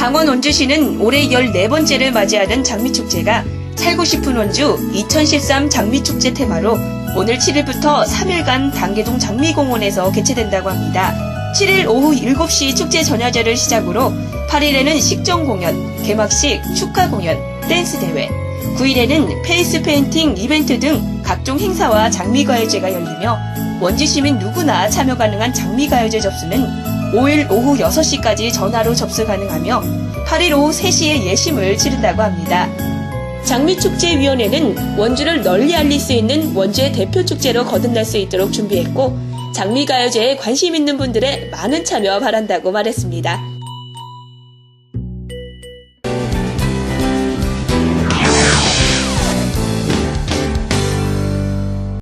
강원 원주시는 올해 14번째를 맞이하는 장미축제가 살고 싶은 원주 2013 장미축제 테마로 오늘 7일부터 3일간 단계동 장미공원에서 개최된다고 합니다. 7일 오후 7시 축제 전야제를 시작으로 8일에는 식전 공연, 개막식, 축하 공연, 댄스 대회, 9일에는 페이스 페인팅 이벤트 등 각종 행사와 장미가요제가 열리며 원주 시민 누구나 참여 가능한 장미가요제 접수는 5일 오후 6시까지 전화로 접수 가능하며 8일 오후 3시에 예심을 치른다고 합니다. 장미축제위원회는 원주를 널리 알릴 수 있는 원주의 대표 축제로 거듭날 수 있도록 준비했고 장미가요제에 관심 있는 분들의 많은 참여 바란다고 말했습니다.